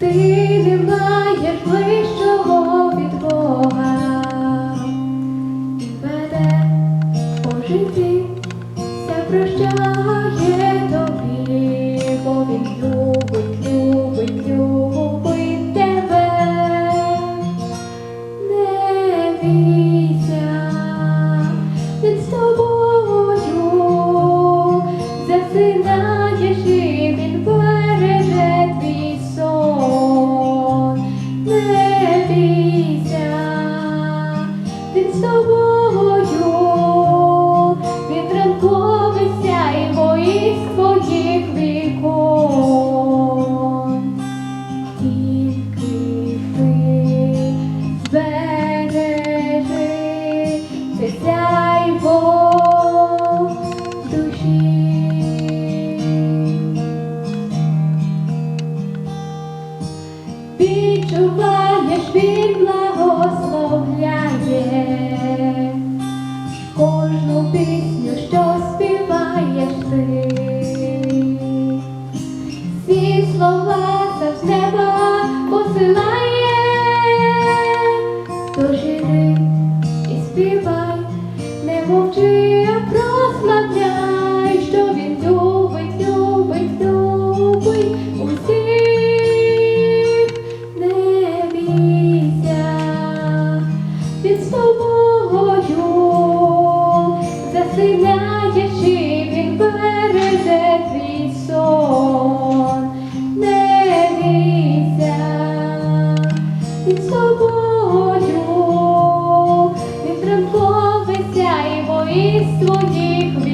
ти не маєш ближчого від Бога, і мене у житті все прощає тобі, бо він любить, любить, любить тебе, не бійся. З тобою, він ранковий сяйво із твоїх вікон. Тільки ти збережи це сяйво душі. Відчуваєш, він благословляє посилає, тож іди і співай, не мовчи, а прославляй, що він любить, любить, любить усіх, не бійся, він з тобою і він береже твій сон, він собою, він і сяйво із твоїх